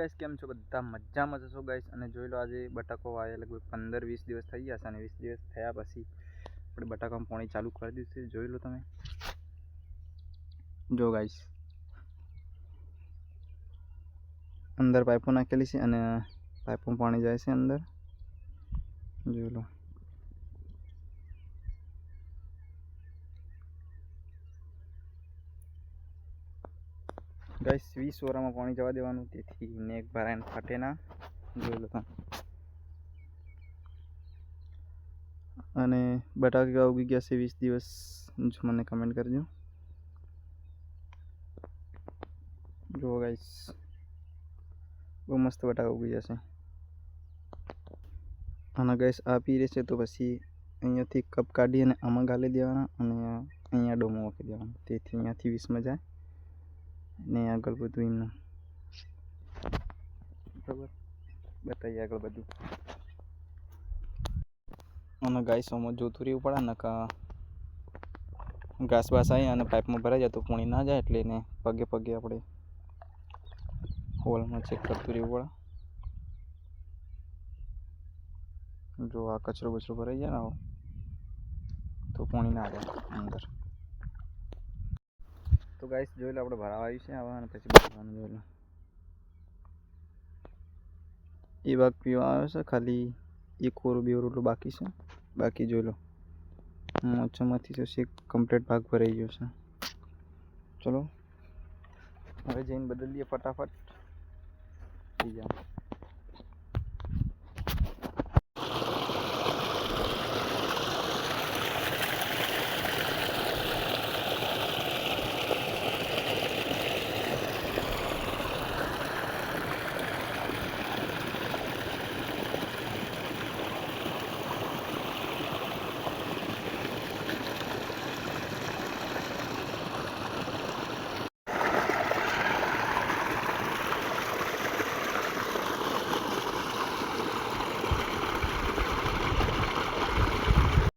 Guys કેમ છો? બધા મજામાં જશો ગાઈસ અને જોઈ લો આજે બટાકો આવ્યા લગભગ પંદર વીસ દિવસ થઈ ગયા છે અને વીસ દિવસ થયા પછી આપણે બટાકામાં પાણી ચાલુ કરી દીધું છે. જોઈ લો તમે. જો ગાઈસ અંદર પાઇપો નાખેલી છે અને પાઇપો પાણી જાય છે અંદર. જોઈ લો. ગાઈસ વીસ ઓરામાં પાણી જવા દેવાનું, તેથી નેક ભરાઈને ફાટે ના. જોઈ લો અને બટાકા ઉગી ગયા છે વીસ દિવસ મને કમેન્ટ કરજો. જુઓ ગાઈસ બહુ મસ્ત બટાકા ઉગી જશે અને ગાઈસ આપી રહેશે તો પછી અહીંયાથી કપ કાઢી અને આમાં ગાલી દેવાના અને અહીંયા ડોમો મૂકી દેવાનો. તેથી અહીંયાથી વીસમાં જાય. ને આગળ બધું એમનું. બરાબર? બતાવીએ આગળ બધું. અને ગાઈસોમાં જોતું રહેવું પડે ને કા ઘાસ બાસ આવી અને પાઇપમાં ભરાઈ જાય તો પાણી ના જાય, એટલે એને પગે પગે આપણે હોલમાં ચેક કરતું રહેવું પડે. જો આ કચરો બચરો ભરાઈ જાય ને તો પાણી ના જાય અંદર. તો ગાઈસ જોઈ લો આપણે ભરાવા આવ્યું છે આવા અને પછી ભરવાનું જોઈ લો એ ભાગ પીવા આવ્યો છે ખાલી એક ઓરું બે ઓરું એટલું બાકી છે બાકી જોઈ લો મોચામાંથી તો શેક કમ્પ્લીટ ભાગ ભરાઈ ગયો છે ચલો હવે જઈને બદલીએ ફટાફટ થઈ જાય